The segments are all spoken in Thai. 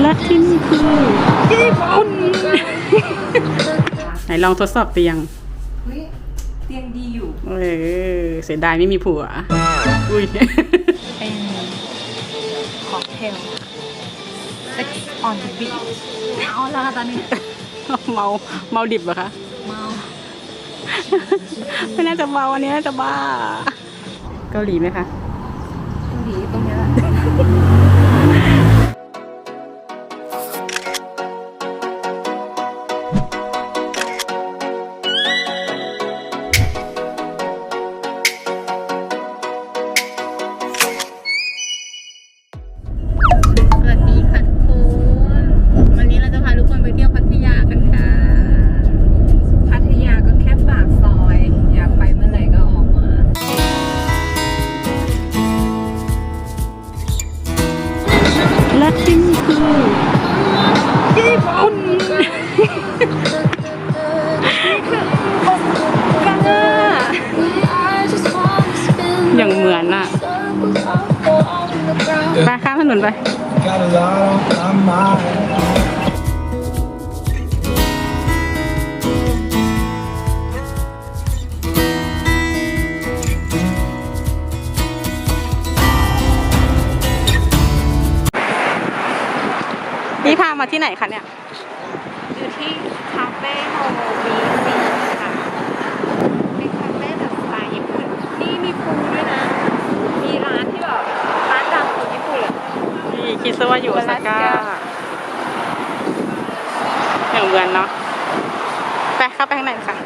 และที่นี่คือญี่ปุ่น ไหนลองทดสอบเตียงเฮ้ยเตียงดีอยู่ เออเสียดายไม่มีผัว อุ้ย เป็นค็อกเทล Sex on the beach เอาละตอนนี้ เมา เมาดิบเหรอคะ เมา ไม่น่าจะเมาอันนี้น่าจะบ้า เกาหลีไหมคะตรงนี้ตรง นคะเนี่ย อยู่ที่คาเฟ่โฮโมบีซีค่ะเป็นคาเฟ่แบบสไตล์ญี่ปุ่น นี่มีปูด้วยนะ มีร้านที่แบบร้านดังของญี่ปุ่นเลยนี่คิดซะว่าอยู่โอซาก้าอย่างเหมือนเนาะ ไปเข้าไปข้างในค่ะ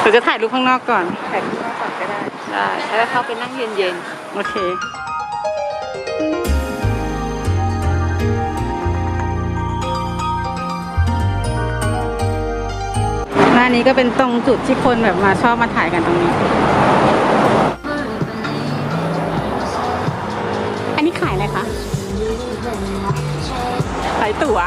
หรือจะถ่ายรูปข้างนอกก่อน ถ่ายรูปมาก่อนก็ได้ ได้ แล้วเข้าไปนั่งเย็นโอเค น้านี้ก็เป็นตรงจุดที่คนแบบมาชอบมาถ่ายกันตรงนี้ อันนี้ขายอะไรคะ ขายตั๋ว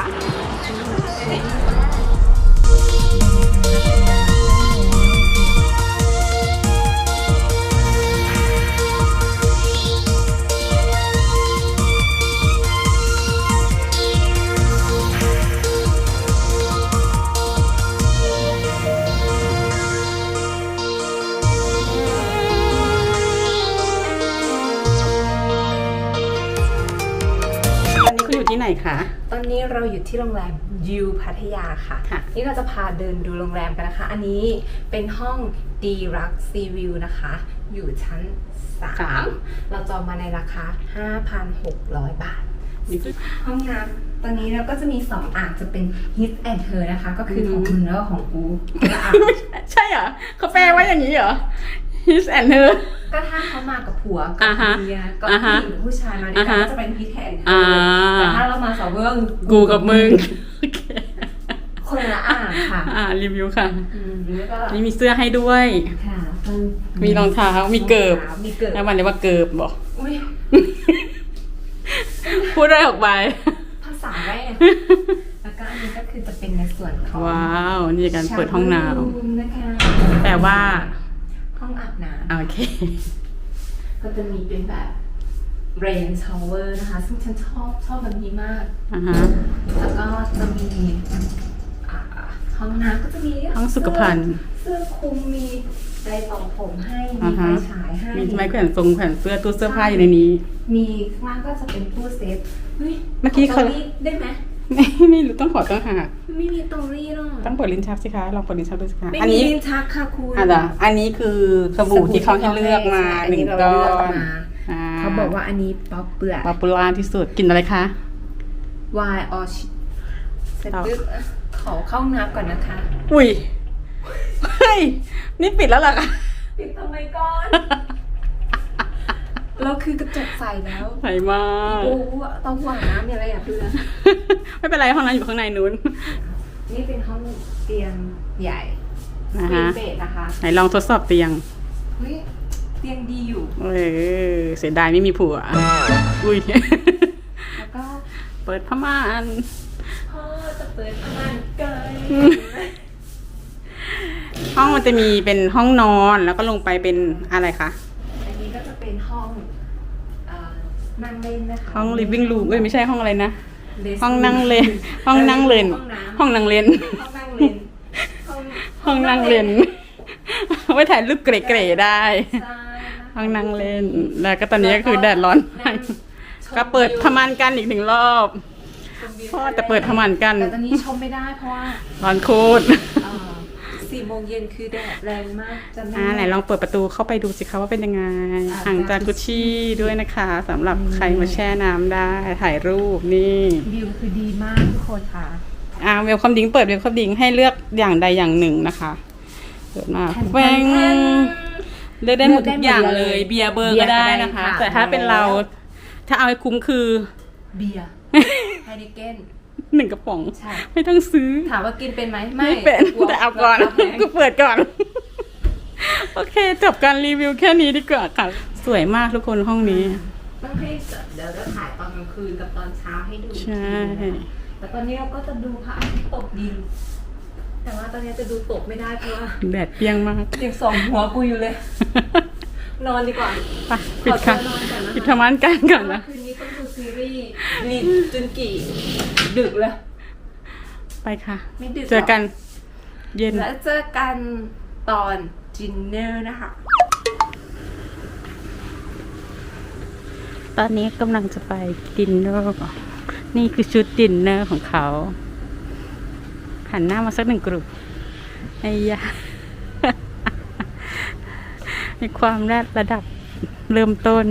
ที่ไหนคะๆตอนนี้เราอยู่ที่โรงแรมยูพัทยาค่ะ ค่ะ นี่เราจะพาเดินดูโรงแรมกันนะคะ อันนี้เป็นห้องดีรักซีวิวนะคะ อยู่ชั้น สาม 3 เราจองมาในราคา 5,600 บาท ห้องน้ำตอนนี้เราก็จะมี2อ่างจะเป็น his and her นะคะ ก็คือของมึงแล้วก็ของกูคนละอ่างใช่เหรอเขาแปลว่าอย่างนี้เหรอ his and her ก็ถ้าเขามากับผัวกัอ่าฮะเมียก็อ่าฮะผู้หญิงหรือผู้ชายมาด้วยกัอ่านฮะก็จะเป็น his and อ่า her แต่ถ้าเรามาสองเรื่องกูกับมึงโอเคคนละอ่างค่ะ อ่ารีวิวค่ะอืมแล้วก็นี่มีเสื้อให้ด้วยค่ะมีรองเท้ามีเกิบมีเกิบแล้ววันเรียกว่าเกิบบอกอุ้ยพูดอะไรออกไปภาษาแรกแล้วก็อันนี้ก็คือจะเป็นในส่วนของว้าว นี่การเปิดห้องน้ shower room นะคะำแต่ว่า ห้องอาบน้โอเคำก็จะมีเป็นแบบ rain shower นะคะ ซึ่งฉันชอบชอบแบบนี้มากอ่าฮะแล้วก็จะมีอ่าห้องน้ำก็จะมีห้องสุขภัณฑ์ เสื้อคลุมมีไดร์เป่าผมให้ มีอ่าไฟฮะ ฉายให้ มีไม้แขวนทรงแขวนเสื้อตู้เสื้อผ้าอยู่ในนี้ มีข้างล่างก็จะเป็นตู้เซฟเฮ้ยเมื่อกี้เขา ตรงนี้ได้ไหม ไม่ไม่รู้ต้องขอต้องหากไม่มีตรงนี้หรอกต้องเปิดลิ้นชักสิคะลองเปิดลิ้นชักดูสิคะไม่อันมีนี้ลิ้นชักค่ะคุณอะเหรออันนี้คือสบู่ที่เขาให้เลือกมาอัหนึ่งเราก้อเลืกนมาอ่เขาบอกว่าอันนี้ป๊อปเปลือกปอปูล่าที่สุดกินอะไรคะวายออชิเสร็จต่อปุ๊บขอเข้าห้องน้ำก่อนนะคะ อุ้ยเฮ้ยนี่ปิดแล้วเหรอคะ ปิดทำไมก่อน เราคือกระจกใสแล้วใส่มากโอ้โหต้องห่วงน้ำเนี่ยอะไรอะเพื่อนไม่เป็นไรห้องนั้นอยู่ข้างในนู้น นี่เป็นห้องเตียงใหญ่นะสฮะเบดนะคะไหนลองทดสอบเตียงเฮ้ยเตียงดีอยู่เออเสียดายไม่มีผัว อุ้ยแล้วก็เปิดผ้าม่านพ่อจะเปิดม่านเกินห้องมันจะมีเป็นห้องนอนแล้วก็ลงไปเป็นอะไรคะ อันนี้ก็จะเป็นห้องอ่า นั่งเล่นนะคะห้อง living room เอ้ยไม่ใช่ห้องอะไรนะ Living ห้องนั่งเล่น ห้องนั่งเล่น ห้องนั่งเล่น ห้องนั่งเล่น ห้องห้องนั่งเล่น ไว้ถ่ายรูปเก๋ๆได้ใช่นะคะห้องนั่งเล่น แล้วก็ตอนนี้ก็คือแดดร้อนมากก็เปิดพมานกันอีกหนึ่งรอบชมวิวพ่อแต่เปิดพมานกันแต่ตอนนี้ชมไม่ได้เพราะว่าร้อนโคตรเอ่อ สี่โมงเย็นคือแดดแรงมากจะไม่อ่าไหนลองเปิดประตูเข้าไปดูสิคะว่าเป็นยังไงอ่าอ่างจากุชี่ด้วยนะคะสำหรับใครมาแช่น้ำได้ถ่ายรูปนี่ วิวคือดีมากทุกคนค่ะ อ่าเวลคัมดิงเปิดเวลคัมดิงให้เลือกอย่างใดอย่างหนึ่งนะคะเปิดมาแผ่นแวงแผ่นเลือกได้หมดเลือกได้ทุกอย่างหมดเลเลยยเบียร์เบอร์เบียก็ร์ได้ก็ได้นะคะค่ะ แต่ถ้าเป็นเรา ถ้าเอาให้คุ้มคือ เบียร์ไฮนิเกน หนึ่งกระป๋อง ใช่ ไม่ต้องซื้อ ถามว่ากินเป็นไหมไม่เป็นกลัวแต่เอาก่อนราคาแพงกูเปิดก่อน โอเค จบการรีวิวแค่นี้ดีกว่าค่ะ สวยมากทุกคนห้องนี้ ต้องให้เดี๋ยวจะถ่ายตอนกลางคืนกับตอนเช้าให้ดูอีกใช่ทีนะคะแต่ตอนนี้เราก็จะดูพระอาทิตย์ตกดิน แต่ว่าตอนนี้จะดูตกไม่ได้เพราะว่าแดดเปรี้ยงมาก ยังส่องหัวกูอยู่เลย นอนดีกว่าไปปิดค่ะขอตัวนอนก่อนนะคะปิดทำงานกันก่อนนะ คืนนี้ต้องดูซีรีส์ลินจุนกี่ ดึกเลยไปค่ะ ไม่ดึกหรอกเจอกันเย็น แล้วเจอกันตอนจินเนอร์นะคะ ตอนนี้กำลังจะไปดินเนอร์นี่คือชุดดินเนอร์ของเขา หันหน้ามาสักหนึ่งกลุ่มไอ้ยา มีความแรดระดับเริ่มต้น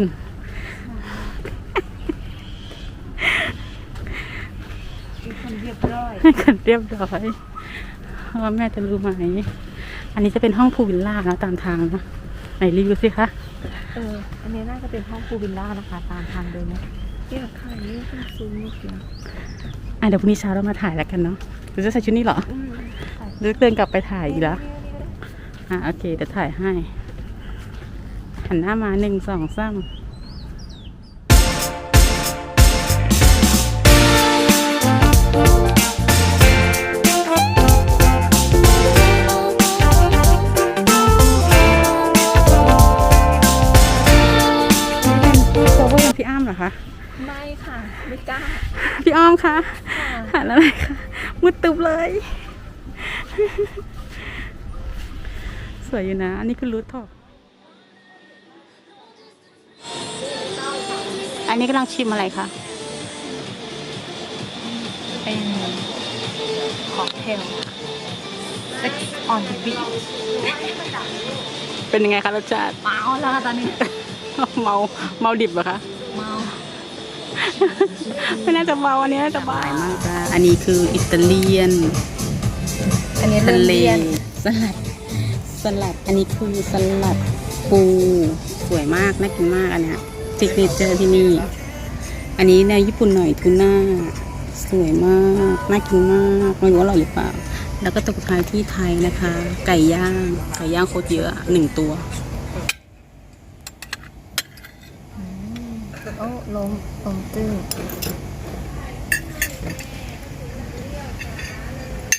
เป็นคนเรียบร้อยให้กันเรียบร้อยว่าแม่จะรู้ไหม อันนี้จะเป็นห้องพูลวิลล่านะตามทางนะไหนรีวิวสิคะ เออ อันนี้น่าจะเป็นห้องพูลวิลล่านะคะ ตามทางเดินนะที่ราคานี้เป็นซูมนิดเดียวอะเดี๋ยวพรุ่งนี้เช้าเรามาถ่ายแล้วกันเนาะหรือจะใส่ชุดนี้เหรออืมถ่ายหรือเดินกลับไปถ่ายอีกแล้วนี่นี่นี่อะโอเคเดี๋ยวถ่ายให้ หันหน้ามาหนึ่งสองสามเป็นโซเวอร์พี่อ้ามเหรอคะ ไม่ค่ะ ไม่กล้า พี่อ้อมคะหันอะไรคะมืดตึบเลย สวยอยู่นะ อันนี้คือรูทท็อป อันนี้กำลังชิมอะไรคะ เป็นค็อกเทล Sex on the beach เป็นยังไงคะรสชาติ เมาแล้วค่ะตอนนี้ เมาเมาดิบเหรอคะ เมา ไม่น่าจะเมาอันนี้น่าจะบายมากค่ะอันนี้คืออิตาเลียนอันนี้ทะเลเลี่ยนสลัด สลัด อันนี้คือสลัดปู สวยมาก น่ากินมากอันเนี้ย ซิกเนเจอร์ที่นี่ อันนี้แนวญี่ปุ่นหน่อยทูน่าสวยมากน่ากินมากไม่รู้ว่าอร่อยหรือเปล่า แล้วก็ตกท้ายที่ไทยนะคะ ไก่ย่างไก่ย่างโคตรเยอะหนึ่งตัวโอ้ลมลมตื้น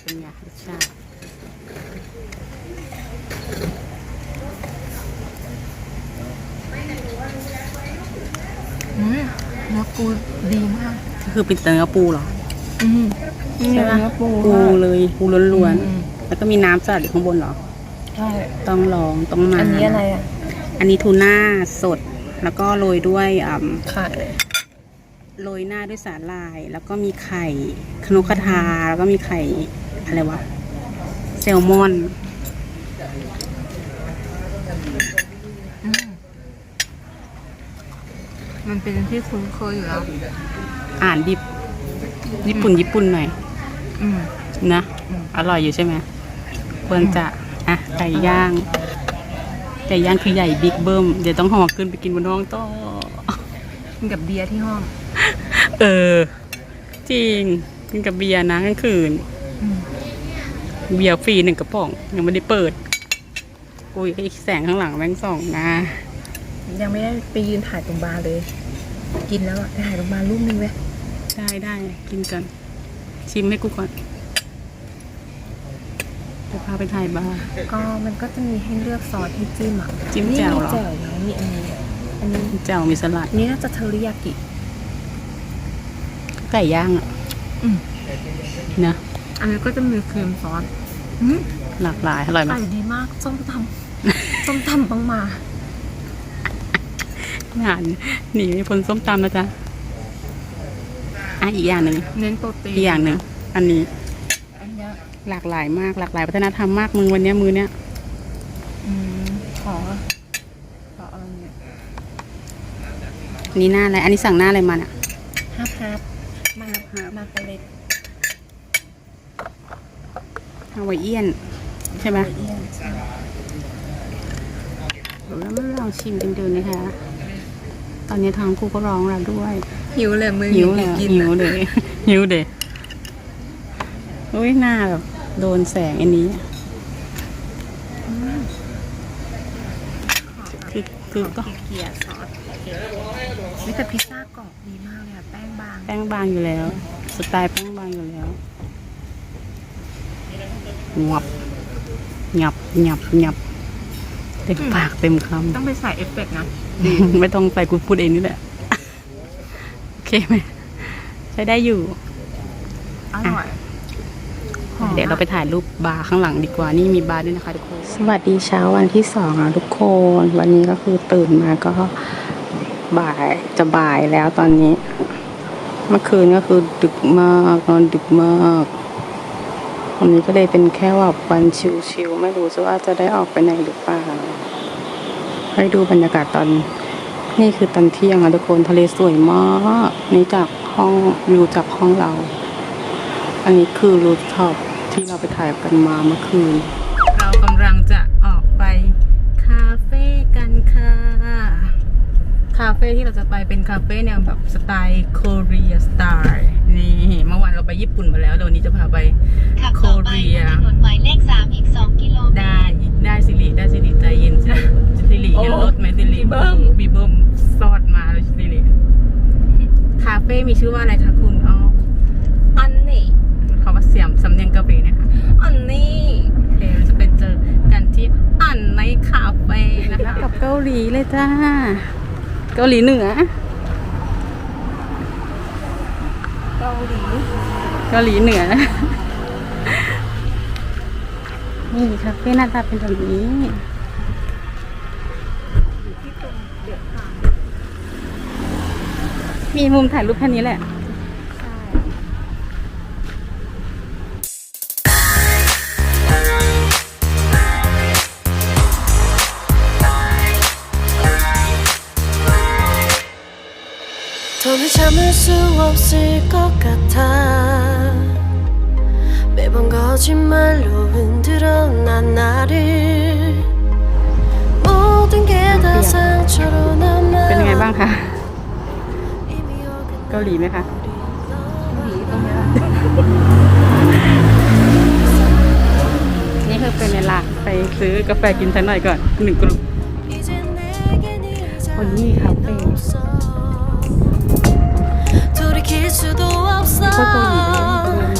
เป็นไงรสชาติ อืมเนื้อปูดีมาก ก็ คือเป็นเนื้อปูเหรออืมใช่ปะเนื้อปูปูเลยปูล้วนอืมๆแล้วก็มีน้ำสลัดอยู่ข้างบนเหรอ ใช่ต้องลองต้องมาอันนี้อะไรอะอันนี้ทูน่าสด แล้วก็โรยด้วยอ่าไข่โรยหน้าด้วยสาหร่าย แล้วก็มีไข่ขนกกระทา แล้วก็มีไข่ อะไรวะแซลมอน อืม มันเป็นที่คุ้นเคยอยู่แล้ว อ่านดิบ ญี่ปุ่นญี่ปุ่นหน่อยอืม นะ อืม อร่อยอยู่ใช่ไหมควรจะอะไก่ย่างไก่ย่างคือใหญ่บิ๊กเบิ้มเดี๋ยวต้องห่อขึ้นไปกินบนห้องต่อกินกับเบียร์ที่ห้อง เออ จริงกินกับเบียร์นะกลางคืน อืม เบียร์ฟรีหนึ่งกระป๋อง ยังไม่ได้เปิด อุ้ยไอ้แสงข้างหลังแม่งส่องนะ ยังไม่ได้ไปยืนถ่ายตรงบาร์เลย กินแล้วอะไปถ่ายตรงบาร์รูปนึงไหมได้ได้กินกันชิมให้กูก่อนจะพาไปถ่ายบาร์ ก็มันก็จะมีให้เลือกซอสให้จิ้มอะจิ้มแจ่วเหรอ นี่มีแจ่วนะมีอันนี้อันนี้เจ้ามีสลัดอันนี้น่าจะเทอริยากิ ไก่ย่างอะอืม นะอันนี้ก็จะมีครีมซอสอืมหลากหลายอร่อยไหม ไก่ดีมากส้มตำ ส้มตำบังมา งานหนีไม่พ้นส้มตำนะจ๊ะอะอีกอย่างหนึ่งเน้นโปรตีนอีกอย่างหนึ่งอันนี้อันเนี้ยหลากหลายมากหลากหลายวัฒนธรรมมากมึงวันเนี้ยมือเนี้ยอืมขอขอเอาเนี่ยอันนี้หน้าอะไรอันนี้สั่งหน้าอะไรมาเนี่ยฮับฮับมามาเกล็ดฮาวายเอียน ใช่ไหมเอียนใช่เดี๋ยวเรามาลองชิมกันดูนะคะ ตอนนี้ท้องกูก็ร้องแล้วด้วยหิวเลยมือหิวเลยกินหิวอะเลยหิวเด็อุ้ยหน้าแบบโดนแสงอันนี้คือคือก็เกลียซอสนี่แต่พิซซ่ากรอบดีมากเลยอะแป้งบาง แป้งบางอยู่แล้ว สไตล์แป้งบางอยู่แล้วงับงับงับงับ เต็มปากเต็มคต้องไปใส่เอฟเฟกต์นะำไม่ต้องใส่กูพูดเองนี่แหละ โอเคไหมใช้ได้อยู่ อร่อยเดี๋ยวเราไปถ่ายรูปบาร์ข้างหลังดีกว่า นี่มีบาร์ด้วยนะคะทุกคน สวัสดีเช้าวันที่สองอะทุกคน วันนี้ก็คือตื่นมาก็บ่ายจะบ่ายแล้วตอนนี้ เมื่อคืนก็คือดึกมากนอนดึกมาก วันนี้ก็เลยเป็นแค่ว่าวันชิวๆไม่รู้ว่าจะได้ออกไปไหนหรือเปล่าให้ดูบรรยากาศตอน นี่คือตอนเที่ยงอะทุกคนทะเลสวยมากนี่จากห้องวิวจากห้องเรา อันนี้คือรูทท็อปที่เราไปถ่ายกันมาเมื่อคืน เรากำลังจะออกไปคาเฟ่กันค่ะ คาเฟ่ที่เราจะไปเป็นคาเฟ่แนวแบบสไตล์โคเรียสไตล์นี่เมื่อวานเราไปญี่ปุ่นมาแล้วเดี๋ยวนี้จะพาไป ขับโคต่อไปเรียบนถนนหมายเลข3อีก2กิโลเมตร ได้ได้สิริได้สิริใจเย็นสิสิริเห็นรถไหมสิริมีเบิ้มมีเบิ้มซอดมาเลยสิริคาเฟ่มีชื่อว่าอะไรคะคุณอ้ออันนี้เขาว่าเสียมสำเนียงกาแฟนะคะอันนี้โอเคเราจะไปเจอกันที่อันในคาเฟ่นะคะกับเกาหลีเลยจ้าเกาหลีเหนือเกาหลีเกาหลีเหนือ นี่คาเฟ่หน้าตาเป็นแบบนี้ มีมุมถ่ายรูปแค่นี้แหละ 더는 참을 수 없을 것 같아 매번 거짓말로 흔들어 난 나를 모든 게 다 상처로 เป็นยังไง 남아 บ้างคะ 이미 어긋난 เกาหลีไหมคะ นี่คือเป็นเวลาไปซื้อกาแฟกินสักหน่อยก่อนหนึ่งกลุ่ม 이제 내겐 이 언니 자리가 카페. 없어 돌이킬 수도 없어 이거 또 이래.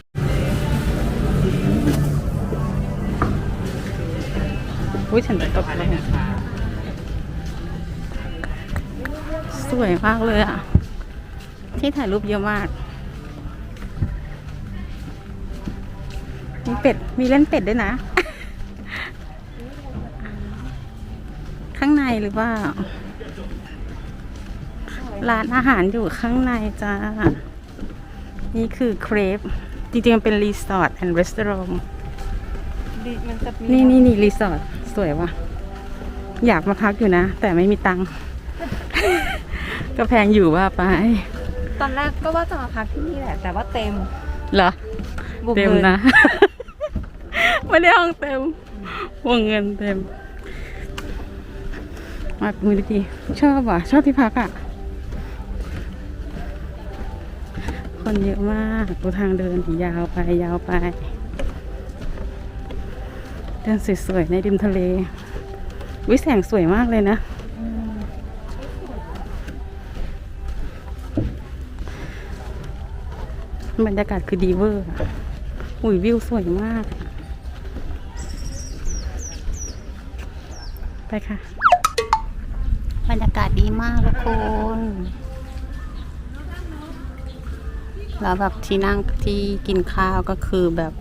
อุ้ยฉันจะตกแล้วสวยมากเลยอะ ที่ถ่ายรูปเยอะมาก มีเป็ด มีเล่นเป็ดด้วยนะ ข้างในหรือเปล่า ร้านอาหารอยู่ข้างในจ้า นี่คือเครป จริงๆมันเป็นรีสอร์ทแอนด์รีสอร์ท ดีมันจะมีนี่นี่นี่รีสอร์ทสวยว่ะ อยากมาพักอยู่นะ แต่ไม่มีตังค์ ก็แพงอยู่ว่าไป ตอนแรกก็ว่าจะมาพักที่นี่แหละ แต่ว่าเต็มเหรอ บุกเต็มเลยนะ ไม่ได้ห้องเต็มวงเงินเต็มมามือดีๆชอบว่ะ ชอบที่พักอะ คนเยอะมากดูทางเดินยาวไปยาวไป เดินสวยๆในริมทะเล วิแสงสวยมากเลยนะ บรรยากาศคือดีเวอร์ อุ้ยวิวสวยมาก ไปค่ะ บรรยากาศดีมากทุกคนแล้วแบบที่นั่งที่กินข้าวก็คือแบบ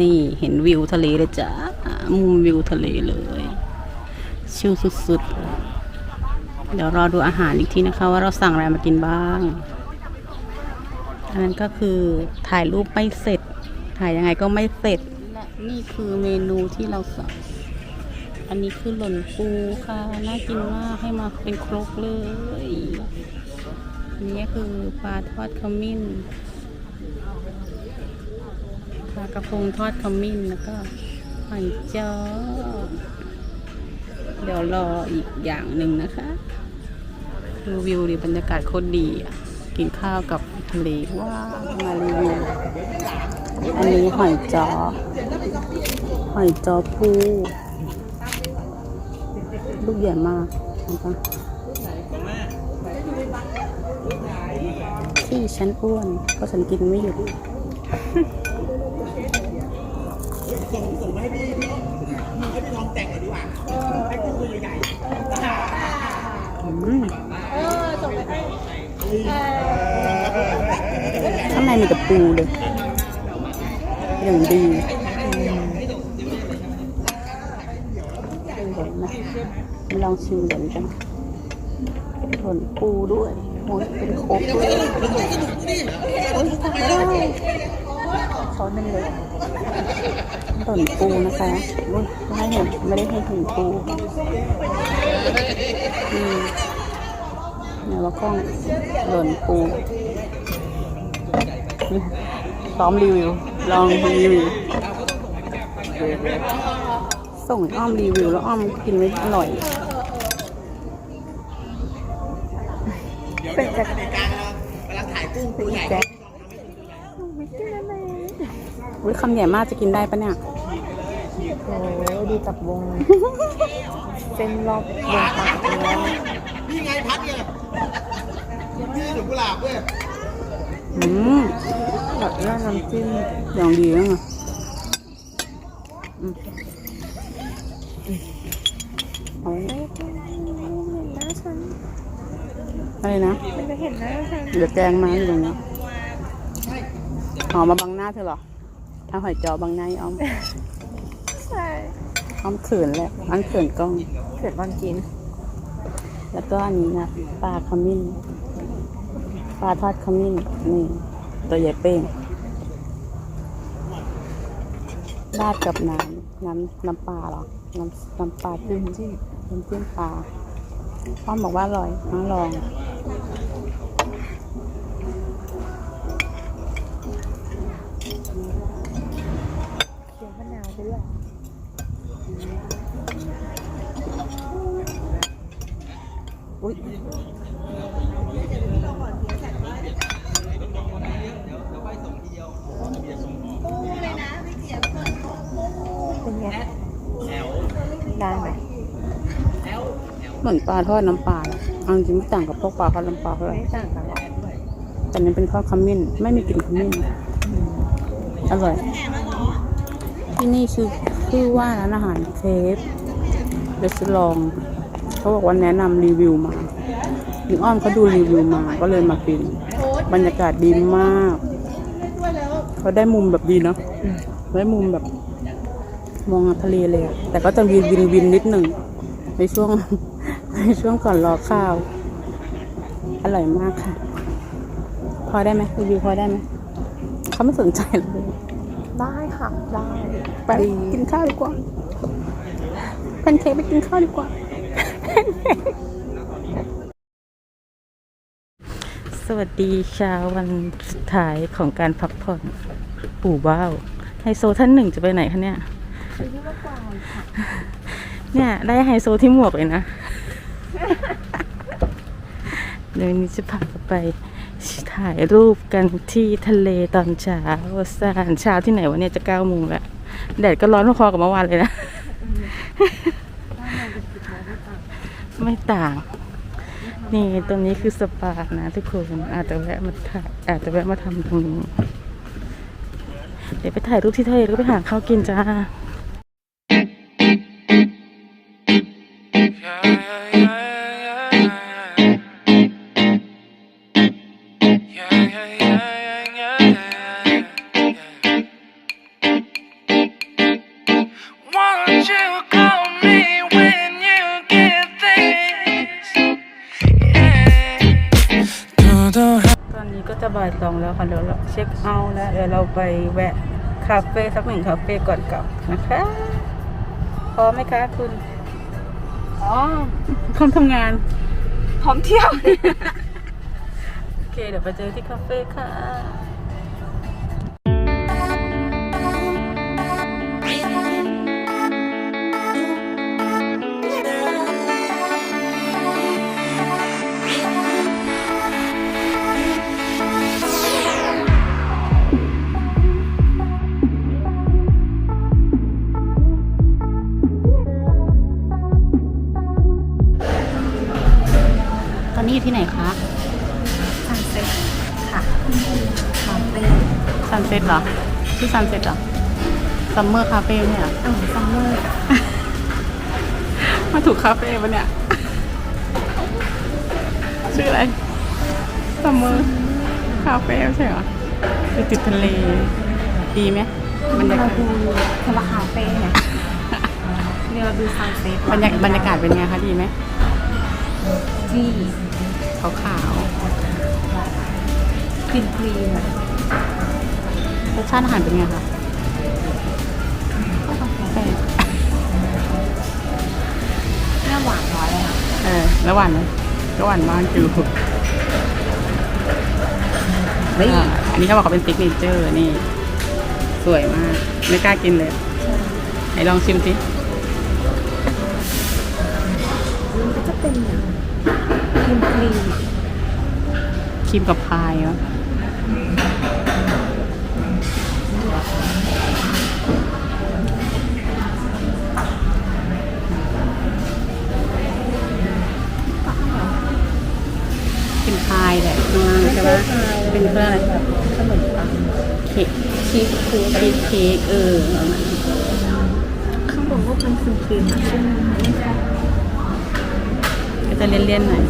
นี่เห็นวิวทะเลเลยจ้า มุมวิวทะเลเลย ชิลสุดๆ เดี๋ยวรอดูอาหารอีกทีนะคะ ว่าเราสั่งอะไรมากินบ้าง อันนั้นก็คือถ่ายรูปไม่เสร็จ ถ่ายยังไงก็ไม่เสร็จ และนี่คือเมนูที่เราสั่ง อันนี้คือหล่นปูค่ะ น่ากินมาก ให้มาเป็นครกเลยอันนี้คือปลาทอดขมิ้นปลากระพงทอดขมิ้นแล้วก็ หอยจ้อเดี๋ยวรออีกอย่างหนึ่งนะคะดูวิวดีบรรยากาศโคตรดีอะกินข้าวกับทะเลว้ามารีวิวอันนี้หอยจอ หอยจอปูลูกใหญ่มากนะคะที่ฉันอ้วนเพราะฉันกินไม่หยุด อืมข้างในมีแต่ปูเลย อย่างดีเห็นไหมลองชิมเดี๋ยวกันหล่นปูด้วยโอ้ยเป็นโคกเลยโอ้ยตักได้ ช้อนหนึงเลยหล่นปูนะคะโอ้ยไม่เห็นไม่ได้ให้เห็นปูอืมเนี่ยว่ากล้องหล่นปูซ้อมรีวิว ลองรีวิว ส่งอ้อมรีวิวแล้วอ้อมกินไม่อร่อย ญ่มากจะกินได้ปะเนี่ย โอ้ยดูจากวง เส้นรอบวงปากแล้วนี่ไงพัดเนี่ยนี่ดอกกุหลาบด้วยอืมแบบราดน้ำจิ้มอย่างดีนะอะอืมเอาไว้อะไรนะมันจะเห็นหน้าฉันเดี๋ยวแกงมาอยู่ตรงนี้หอมาบังหน้าเธอเหรอ ถ้าหอยจอบังหน้าอีอ้อมใช่อ้อมเขินแหละอันเขินกล้อง เกิดวันกิน แล้วก็อันนี้นะปลาขมิ้นปลาทอดขมิ้นนี่ตัวใหญ่เป้งราดกับน้ำน้ำน้ำปลาเหรอน้ำน้ำปลาจิ้มจิ้มน้ำจิ้มปลาอ้อมบอกว่าอร่อยน้องลอง เคี้ยวมะนาวไปด้วย อุ้ย เป็นไงได้ไหม เหมือนปลาทอดน้ำปลาอะเอาจริงไม่ต่างกับพวกปลาทอดน้ำปลาเท่าไหร่ไม่ต่างกันหรอกแต่นี่เป็นทอดขมิ้นไม่มีกลิ่นขมิ้นอร่อย ที่นี่ชื่อชื่อว่าร้านอาหารเคฟเรสลองเขาบอกว่าแนะนำรีวิวมาหญิงอ้อมเขาดูรีวิวมาก็เลยมากิน บรรยากาศดีมากเขาได้มุมแบบดีเนาะได้มุมแบบ มองทะเลเลยอะแต่ก็จะวินวินวินนิดหนึ่งในช่วงใน ช่วงก่อนรอข้าว อร่อยมากค่ะ พอได้ไหมรีวิวพอได้ไหมเขาไม่สนใจเลยได้ค่ะ ได้ ไปกินข้าวดีกว่าแพนเค้กไปกินข้าวดีกว่า สวัสดีเช้าวันสุดท้ายของการพักผ่อนปู่ว้าวไฮโซท่านหนึ่งจะไปไหนคะเนี่ยเนี่ย ได้ไฮโซที่หมวกเลยนะ เดี๋ยวนี้จะพาไปถ่ายรูปกันที่ทะเลตอนเช้าสานเช้าที่ไหนวะเนี่ยจะเก้าโมงแล้ว แดดก็ร้อนพอๆกับเมื่อวานเลยนะ ไม่ต่าง นี่ตรงนี้คือสปานะทุกคนอาจจะแวะมาถ่ายอาจจะแวะมาทำตรงนี้ เดี๋ยวไปถ่ายรูปที่ทะเลแล้วก็ไปหาข้าวกินจ้า บ่ายสองแล้วค่ะเดี๋ยวเราเช็คเอาท์แล้วเดี๋ยวเราไปแวะคาเฟ่สักหนึ่งคาเฟ่ก่อนกลับนะคะ พร้อมไหมคะคุณ อ๋อพร้อมทำงาน พร้อมเที่ยว โอเคเดี๋ยวไปเจอที่คาเฟ่ค่ะ นนี้อยู่ที่ไหนคะซันเซ็ตค่ะคาเฟ่ซันเซ็ตเหรอชื่อซันเซ็ตเหรอซัมเมอร์คาเฟ่เนี่ยเหรอเออซัมเมอร์ มาถูกคาเฟ่ปะเนี่ย ชื่ออะไรซัมเมอร์คาเฟ่ไม่ใช่เหรอคือติดทะเล ดีไหมบรรยากาศคนละคาเฟ่เนี่ยเนี่ยเราดูซันเซ็ตบรรยากาศบรรยากาศเป็นไงคะดีไหมที่ ขาวขาวคลีนคลีนๆรสชาติอาหารเป็นไงคะแปลกแค่หวานน้อยเลยค่ะเออแล้วหวานไหมก็หวานมากอยู่เฮ้ยอ่าอันนี้เขาบอกเขาเป็นติ๊กเนเจอร์นี่ สวยมาก ไม่กล้ากินเลยไหนลองชิมสิมันก็จะเป็นอย่าง คลีนคลีนครีมกับพายเหรอเป็นพายแหละข้างล่างใช่ปะเป็นเพื่ออะไรขนมปังเค้กชีสเค้กชีสเค้กเออประมาณนั้ข้างบนก็เป็นคลีนคลีนนะซึ่งไม่ใช่ก็จะเลี่ยนๆหน่อย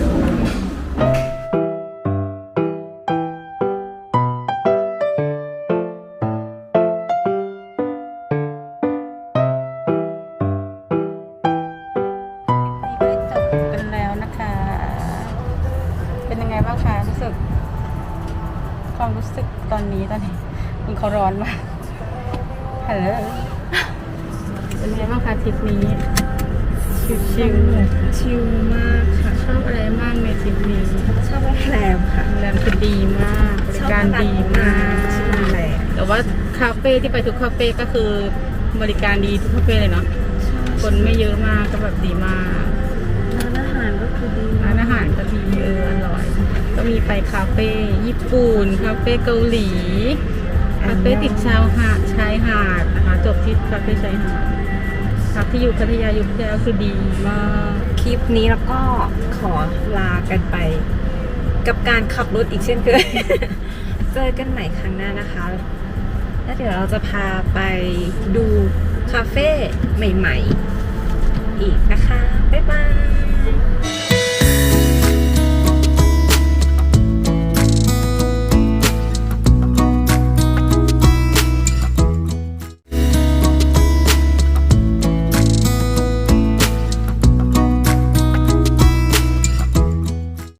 ที่ไปทุกคาเฟ่ก็คือบริการดีทุกคาเฟ่เลยเนาะคนไม่เยอะมากก็แบบดีมากร้านอาหารก็คือดีร้านอาหารก็ดีเอออร่อย ก็มีไปคาเฟ่ญี่ปุ่นคาเฟ่เกาหลีคาเฟ่ติดชาวหาดชายหาดนะคะจบที่คาเฟ่ชายหาดพักที่อยู่พัทยาอยุธยาคือดีมากคลิปนี้แล้วก็ขอลากันไป กับการขับรถอีกเช่นเคย เจอกันใหม่ครั้งหน้านะคะ แล้วเดี๋ยวเราจะพาไปดูคาเฟ่ใหม่ ๆ อีกนะคะ บ๊ายบาย